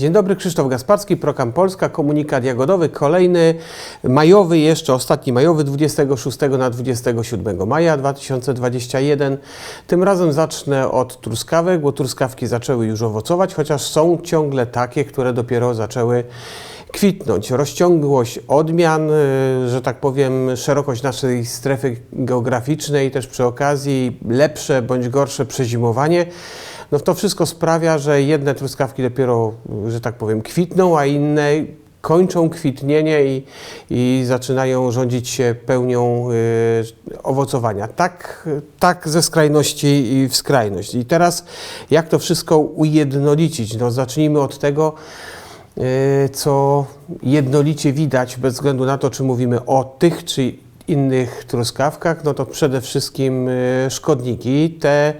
Dzień dobry, Krzysztof Gasparski, Prokam Polska, komunikat jagodowy, kolejny majowy, jeszcze ostatni majowy, 26 na 27 maja 2021. Tym razem zacznę od truskawek, bo truskawki zaczęły już owocować, chociaż są ciągle takie, które dopiero zaczęły kwitnąć. Rozciągłość odmian, y, że tak powiem, szerokość naszej strefy geograficznej, też przy okazji lepsze bądź gorsze przezimowanie. No to wszystko sprawia, że jedne truskawki dopiero, że tak powiem, kwitną, a inne kończą kwitnienie i, i zaczynają rządzić się pełnią y, owocowania. Tak, tak ze skrajności i w skrajność. I teraz jak to wszystko ujednolicić? No zacznijmy od tego, y, co jednolicie widać, bez względu na to, czy mówimy o tych, czy innych truskawkach, no to przede wszystkim y, szkodniki. Te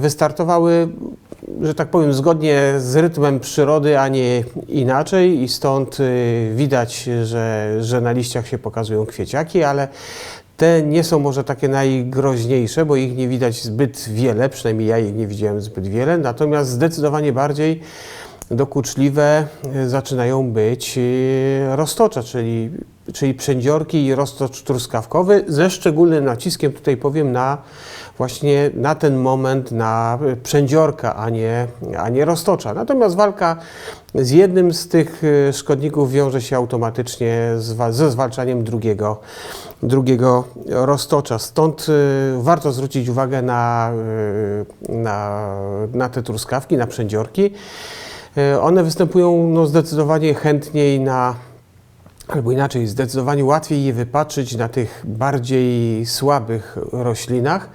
wystartowały, że tak powiem, zgodnie z rytmem przyrody, a nie inaczej. I stąd y, widać, że, że na liściach się pokazują kwieciaki, ale te nie są może takie najgroźniejsze, bo ich nie widać zbyt wiele, przynajmniej ja ich nie widziałem zbyt wiele, natomiast zdecydowanie bardziej dokuczliwe y, zaczynają być y, roztocza, czyli, czyli przędziorki i roztocz truskawkowy, ze szczególnym naciskiem tutaj powiem na właśnie na ten moment na przędziorka, a nie, a nie roztocza. Natomiast walka z jednym z tych szkodników wiąże się automatycznie z, ze zwalczaniem drugiego, drugiego roztocza. Stąd warto zwrócić uwagę na, na, na te truskawki, na przędziorki. Y, One występują no, zdecydowanie chętniej na, albo inaczej, zdecydowanie łatwiej je wypatrzyć na tych bardziej słabych roślinach,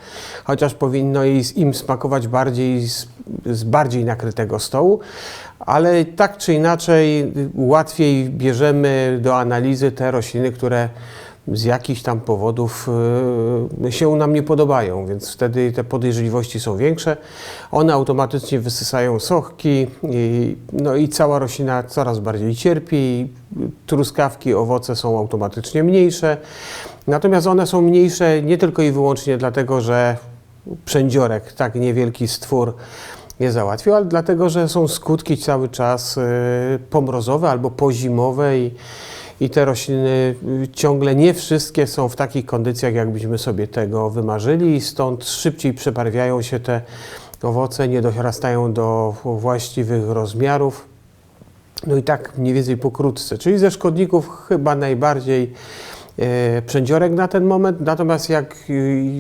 chociaż powinno im smakować bardziej z, z bardziej nakrytego stołu, ale tak czy inaczej łatwiej bierzemy do analizy te rośliny, które z jakichś tam powodów y, się nam nie podobają, więc wtedy te podejrzliwości są większe. One automatycznie wysysają sochki i, no i cała roślina coraz bardziej cierpi. Truskawki, owoce są automatycznie mniejsze. Natomiast one są mniejsze nie tylko i wyłącznie dlatego, że przędziorek, tak niewielki stwór je załatwił, ale dlatego, że są skutki cały czas y, pomrozowe albo pozimowe i, i te rośliny y, ciągle nie wszystkie są w takich kondycjach, jakbyśmy sobie tego wymarzyli stąd szybciej przebarwiają się te owoce, nie dorastają do właściwych rozmiarów. No i tak mniej więcej pokrótce. Czyli ze szkodników chyba najbardziej przędziorek na ten moment. Natomiast jak y,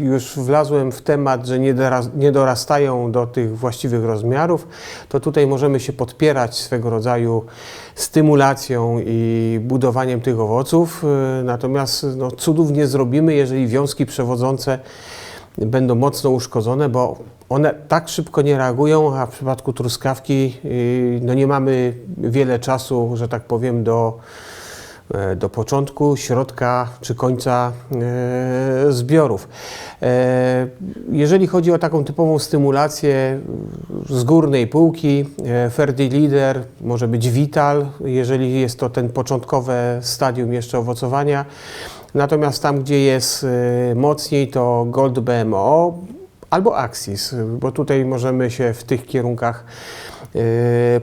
już wlazłem w temat, że nie, doras- nie dorastają do tych właściwych rozmiarów, to tutaj możemy się podpierać swego rodzaju stymulacją i budowaniem tych owoców. E, Natomiast no, cudów nie zrobimy, jeżeli wiązki przewodzące będą mocno uszkodzone, bo one tak szybko nie reagują, a w przypadku truskawki yy, no nie mamy wiele czasu, że tak powiem, do, e, do początku, środka czy końca e, zbiorów. E, Jeżeli chodzi o taką typową stymulację z górnej półki, e, Ferdi Leader, może być Vital, jeżeli jest to ten początkowe stadium jeszcze owocowania. Natomiast tam, gdzie jest e, mocniej, to Gold BMO albo Axis, bo tutaj możemy się w tych kierunkach e,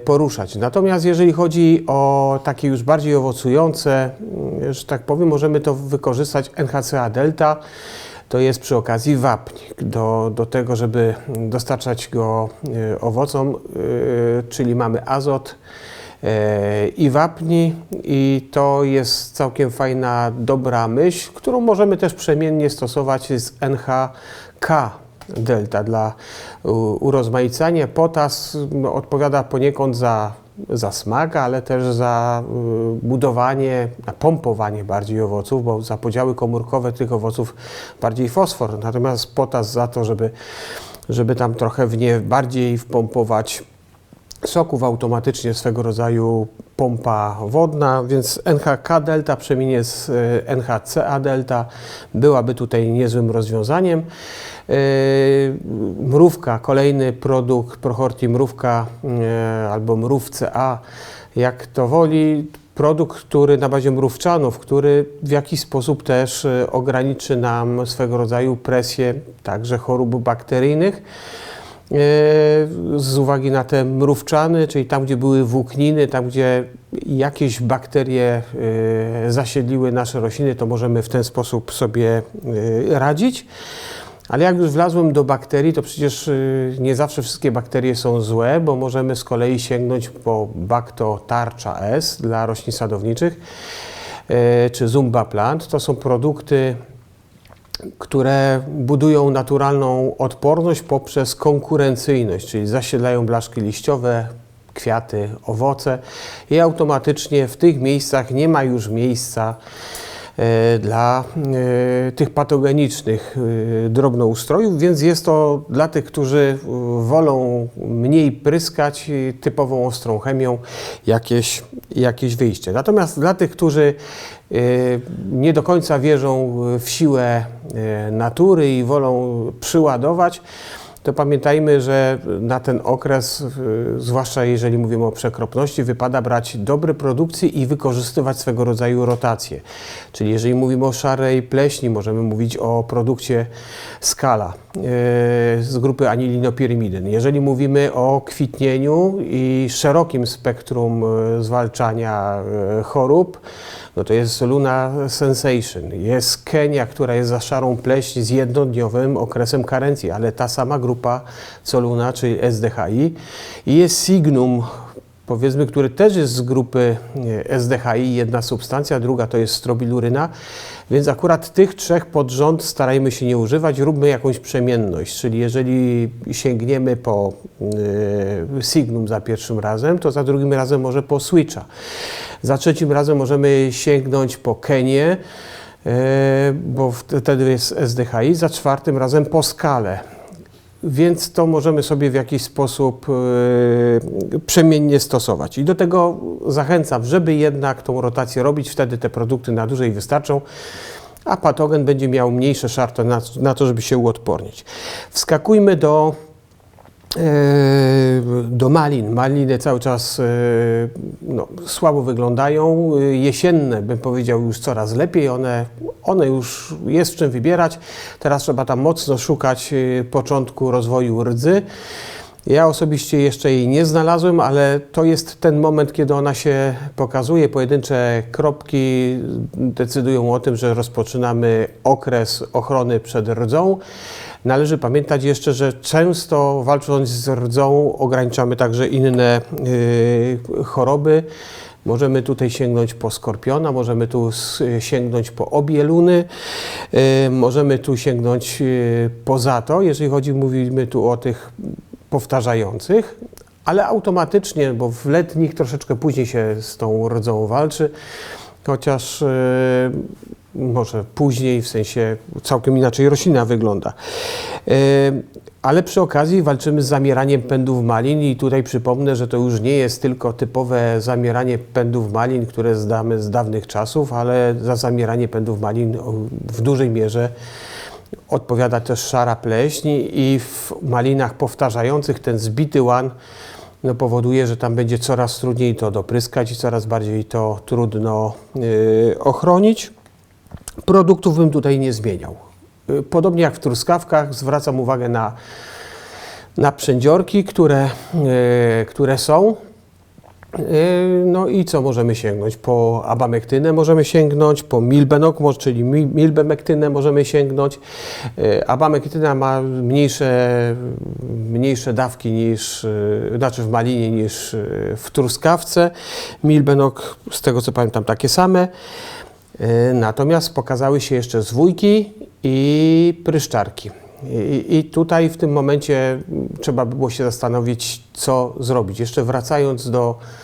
poruszać. Natomiast jeżeli chodzi o takie już bardziej owocujące, mm, że tak powiem, możemy to wykorzystać NHCA Delta. To jest przy okazji wapń do, do tego, żeby dostarczać go e, owocom, e, czyli mamy azot i wapni i to jest całkiem fajna, dobra myśl, którą możemy też przemiennie stosować z NHK delta dla urozmaicania. Potas odpowiada poniekąd za, za smak, ale też za y, budowanie, pompowanie bardziej owoców, bo za podziały komórkowe tych owoców bardziej fosfor. Natomiast potas za to, żeby, żeby tam trochę w nie bardziej wpompować soków automatycznie swego rodzaju pompa wodna, więc NHK delta przemienie z e, NHCA delta byłaby tutaj niezłym rozwiązaniem. E, Mrówka, kolejny produkt Prohorti mrówka e, albo mrówce A, jak to woli. Produkt, który na bazie mrówczanów, który w jakiś sposób też ograniczy nam swego rodzaju presję także chorób bakteryjnych. Z uwagi na te mrówczany, czyli tam, gdzie były włókniny, tam, gdzie jakieś bakterie e, zasiedliły nasze rośliny, to możemy w ten sposób sobie e, radzić. Ale jak już wlazłem do bakterii, to przecież nie zawsze wszystkie bakterie są złe, bo możemy z kolei sięgnąć po Bacto tarcza S dla roślin sadowniczych czy Zumba Plant. To są produkty, które budują naturalną odporność poprzez konkurencyjność, czyli zasiedlają blaszki liściowe, kwiaty, owoce i automatycznie w tych miejscach nie ma już miejsca dla e, tych patogenicznych e, drobnoustrojów, więc jest to dla tych, którzy wolą mniej pryskać typową ostrą chemią jakieś, jakieś wyjście. Natomiast dla tych, którzy nie do końca wierzą w siłę natury i wolą przyładować, to pamiętajmy, że na ten okres, zwłaszcza jeżeli mówimy o przekropności, wypada brać dobre produkcje i wykorzystywać swego rodzaju rotację. Czyli jeżeli mówimy o szarej pleśni, możemy mówić o produkcie skala e, z grupy anilinopyrimidyn. Jeżeli mówimy o kwitnieniu i szerokim spektrum e, zwalczania e, chorób, no to jest Luna Sensation, jest Kenia, która jest za szarą pleśń z jednodniowym okresem karencji, ale ta sama grupa co Luna, czyli SDHI i jest Signum, powiedzmy, który też jest z grupy SDHI, jedna substancja, druga to jest strobiluryna, więc akurat tych trzech pod rząd starajmy się nie używać, róbmy jakąś przemienność, czyli jeżeli sięgniemy po y, Signum za pierwszym razem, to za drugim razem może po Switcha. Za trzecim razem możemy sięgnąć po Kenię, e, bo wtedy jest SDHI, za czwartym razem po skalę. Więc to możemy sobie w jakiś sposób e, przemiennie stosować. I do tego zachęcam, żeby jednak tą rotację robić, wtedy te produkty na dłużej wystarczą, a patogen będzie miał mniejsze szarto na, to, żeby się uodpornić. Wskakujmy do do malin. Maliny cały czas e, no, słabo wyglądają. Jesienne, bym powiedział, już coraz lepiej. One, one już jest w czym wybierać. Teraz trzeba tam mocno szukać początku rozwoju rdzy. Ja osobiście jeszcze jej nie znalazłem, ale to jest ten moment, kiedy ona się pokazuje. Pojedyncze kropki decydują o tym, że rozpoczynamy okres ochrony przed rdzą. Należy pamiętać jeszcze, że często walcząc z rdzą ograniczamy także inne y, choroby. Możemy tutaj sięgnąć po skorpiona, możemy tu sięgnąć po obieluny, y, możemy tu sięgnąć y, poza to, jeżeli chodzi, mówimy tu o tych powtarzających, ale automatycznie, bo w letnich troszeczkę później się z tą rdzą walczy, chociaż może później, w sensie całkiem inaczej roślina wygląda. E, ale przy okazji walczymy z zamieraniem pędów malin i tutaj przypomnę, że to już nie jest tylko typowe zamieranie pędów malin, które zdamy z dawnych czasów, ale za zamieranie pędów malin w dużej mierze odpowiada też szara pleśń i w malinach powtarzających ten zbity łan no, powoduje, że tam będzie coraz trudniej to dopryskać i coraz bardziej to trudno yy, ochronić. Produktów bym tutaj nie zmieniał. Y, podobnie jak w truskawkach, zwracam uwagę na, na przędziorki, które, yy, które są. Yy, no i co możemy sięgnąć? Po abamektynę możemy sięgnąć, po milbenok, czyli milbemektynę możemy sięgnąć. Abamektyna ma mniejsze, mniejsze dawki niż, znaczy w malinie niż w truskawce. Milbenok, z tego co pamiętam, takie same. Y, natomiast pokazały się jeszcze zwójki i pryszczarki. I, I, tutaj w tym momencie trzeba by było się zastanowić, co zrobić. Jeszcze wracając do E,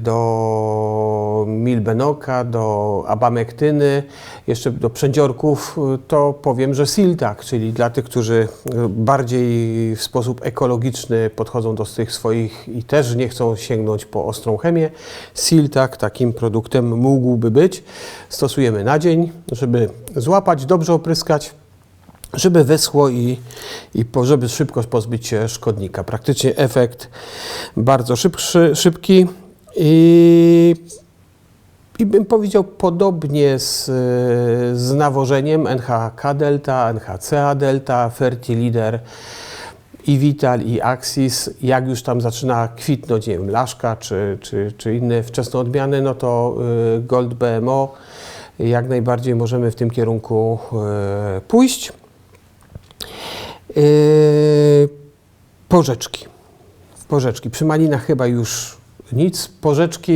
do milbenoka, do abamektyny, jeszcze do przędziorków, to powiem, że siltak, czyli dla tych, którzy bardziej w sposób ekologiczny podchodzą do tych swoich i też nie chcą sięgnąć po ostrą chemię, siltak takim produktem mógłby być. Stosujemy na dzień, żeby złapać, dobrze opryskać, żeby wyschło i, i żeby szybko pozbyć się szkodnika. Praktycznie efekt bardzo szybszy, szybki i, i bym powiedział podobnie z, z nawożeniem NHK delta, NHCA delta, Fertilider. i Vital, i Axis. Jak już tam zaczyna kwitnąć, nie wiem, Laszka czy, czy, czy inne wczesne odmiany, no to y, Gold BMO jak najbardziej możemy w tym kierunku y, pójść. Y, Porzeczki. Porzeczki. Przy malinach chyba już nic. Porzeczki,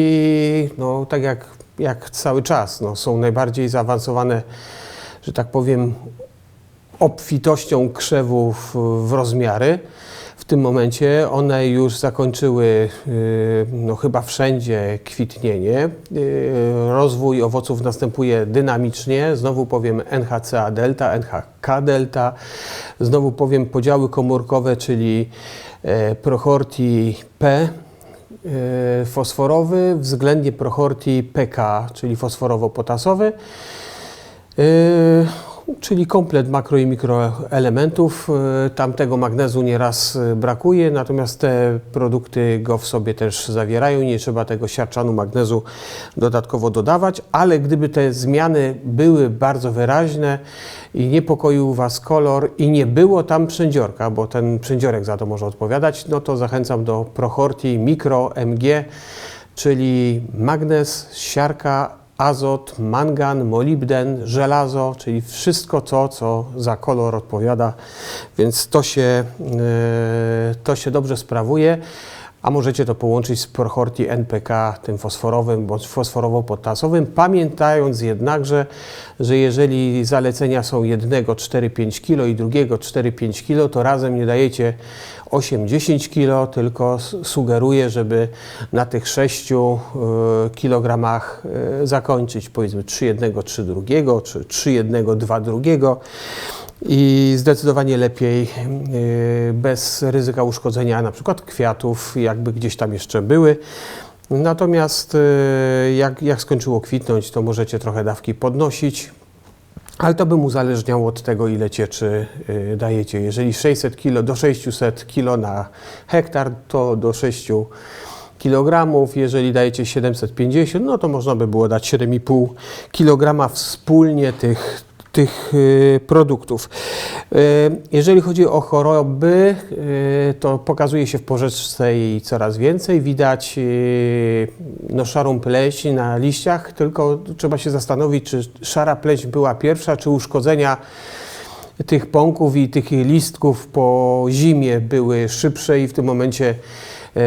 no tak jak, jak cały czas, no, są najbardziej zaawansowane, że tak powiem, obfitością krzewów w rozmiary. Tym momencie one już zakończyły y, no, chyba wszędzie kwitnienie. Y, Rozwój owoców następuje dynamicznie. Znowu powiem NHCA delta, NHK delta. Znowu powiem podziały komórkowe, czyli e, Prochorti P e, fosforowy względnie Prochorti PK, czyli fosforowo-potasowy. Czyli komplet makro i mikroelementów. Yy, Tamtego magnezu nieraz yy, brakuje, natomiast te produkty go w sobie też zawierają. Nie trzeba tego siarczanu magnezu dodatkowo dodawać, ale gdyby te zmiany były bardzo wyraźne i niepokoił Was kolor i nie było tam przędziorka, bo ten przędziorek za to może odpowiadać, no to zachęcam do Prochorti Micro MG, czyli magnez, siarka, azot, mangan, molibden, żelazo, czyli wszystko to, co za kolor odpowiada, więc to się, e, to się dobrze sprawuje. A możecie to połączyć z Prochorti NPK, tym fosforowym bądź fosforowo-potasowym, pamiętając jednakże, że jeżeli zalecenia są jednego 4-5 kg i drugiego 4-5 kg, to razem nie dajecie 8-10 kg, tylko sugeruję, żeby na tych 6 kilogramach y, zakończyć powiedzmy 3 jednego, 3 drugiego, czy 3 jednego, 2 drugiego i zdecydowanie lepiej y, bez ryzyka uszkodzenia na przykład kwiatów, jakby gdzieś tam jeszcze były. Natomiast y, jak, jak skończyło kwitnąć, to możecie trochę dawki podnosić, ale to by mu uzależniało od tego, ile cieczy y, dajecie. Jeżeli 600 kg do 600 kg na hektar, to do 6 kg. Jeżeli dajecie 750, no to można by było dać 7,5 kg wspólnie tych, tych y, produktów. Y, Jeżeli chodzi o choroby, y, to pokazuje się w porzeczce jej coraz więcej. Widać no, szarą pleśń na liściach, tylko trzeba się zastanowić, czy szara pleśń była pierwsza, czy uszkodzenia tych pąków i tych listków po zimie były szybsze i w tym momencie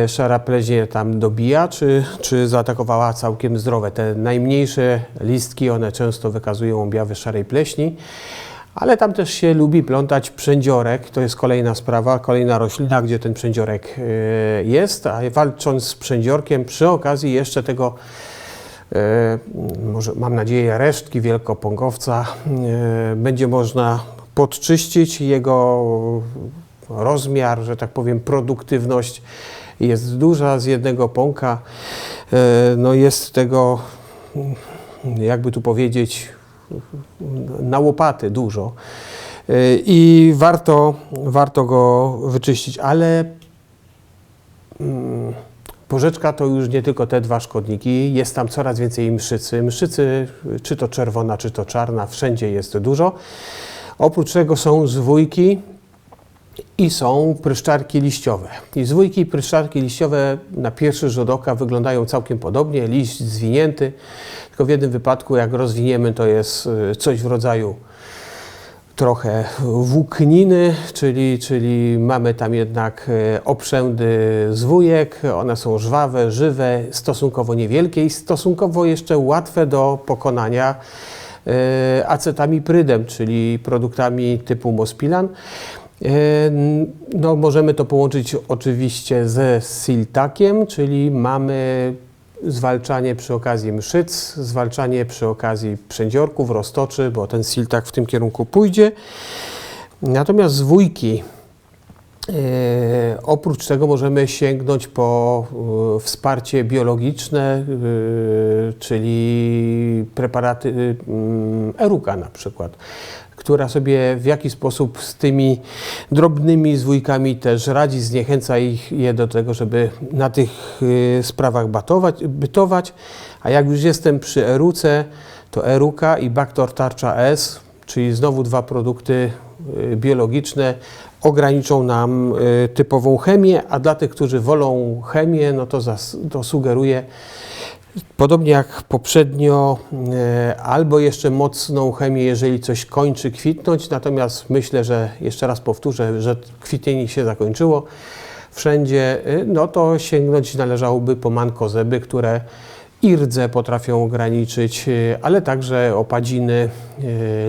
szara pleśń je tam dobija, czy, czy zaatakowała całkiem zdrowe. Te najmniejsze listki, one często wykazują objawy szarej pleśni, ale tam też się lubi plątać przędziorek. To jest kolejna sprawa, kolejna roślina, gdzie ten przędziorek e, jest, a walcząc z przędziorkiem przy okazji jeszcze tego E, może mam nadzieję resztki wielkopąkowca e, będzie można podczyścić jego rozmiar, że tak powiem produktywność jest duża z jednego pąka. E, No jest tego, jakby tu powiedzieć, na łopaty dużo. E, I warto, warto go wyczyścić, ale mm, Porzeczka to już nie tylko te dwa szkodniki, jest tam coraz więcej mszycy. Mszycy, czy to czerwona, czy to czarna, wszędzie jest dużo. Oprócz tego są zwójki i są pryszczarki liściowe. I zwójki pryszczarki liściowe na pierwszy rzut oka wyglądają całkiem podobnie, liść zwinięty, tylko w jednym wypadku jak rozwiniemy to jest y, coś w rodzaju trochę włókniny, czyli, czyli mamy tam jednak e, obszędy zwójek, one są żwawe, żywe, stosunkowo niewielkie i stosunkowo jeszcze łatwe do pokonania e, acetamiprydem, czyli produktami typu Mospilan. E, No, możemy to połączyć oczywiście ze siltakiem, czyli mamy zwalczanie przy okazji mszyc, zwalczanie przy okazji przędziorków, roztoczy, bo ten siltak w tym kierunku pójdzie. Natomiast zwójki, e, oprócz tego możemy sięgnąć po e, wsparcie biologiczne, czyli preparaty Eruka na przykład, która sobie w jakiś sposób z tymi drobnymi zwójkami też radzi, zniechęca ich je do tego, żeby na tych y, sprawach batować, bytować. A jak już jestem przy Eruce, to Eruka i Bactor Tarcza S, czyli znowu dwa produkty y, biologiczne. ograniczą nam y, typową chemię, a dla tych, którzy wolą chemię, no to, to sugeruję, podobnie jak poprzednio, y, albo jeszcze mocną chemię, jeżeli coś kończy kwitnąć, natomiast myślę, że jeszcze raz powtórzę, że kwitnienie się zakończyło wszędzie, y, no to sięgnąć należałoby po mankozeby, które i rdze potrafią ograniczyć, y, ale także opadziny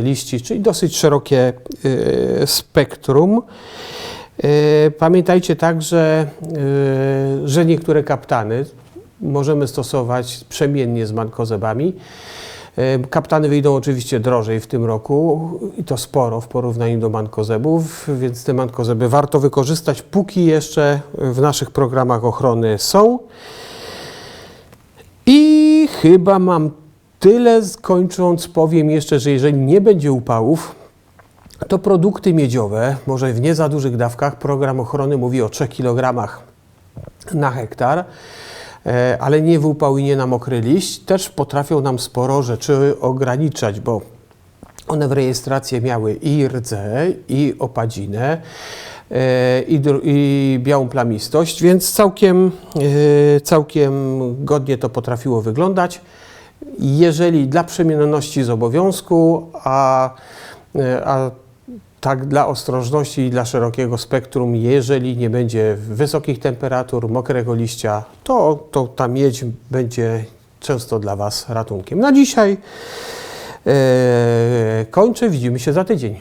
liści, czyli dosyć szerokie spektrum. Pamiętajcie także, że niektóre kaptany możemy stosować przemiennie z mankozebami. Y, Kaptany wyjdą oczywiście drożej w tym roku i to sporo w porównaniu do mankozebów, więc te mankozeby warto wykorzystać, póki jeszcze w naszych programach ochrony są. I chyba mam tyle, kończąc powiem jeszcze, że jeżeli nie będzie upałów, to produkty miedziowe, może w nie za dużych dawkach, program ochrony mówi o 3 kg na hektar, e, ale nie w upał i nie na mokry liść, też potrafią nam sporo rzeczy ograniczać, bo one w rejestracji miały i rdze, i opadzinę, e, i, i białą plamistość, więc całkiem, e, całkiem godnie to potrafiło wyglądać. Jeżeli dla przemienności z obowiązku, a, e, a tak dla ostrożności i dla szerokiego spektrum, jeżeli nie będzie wysokich temperatur, mokrego liścia, to, to ta miedź będzie często dla Was ratunkiem. Na dzisiaj e, kończę, widzimy się za tydzień.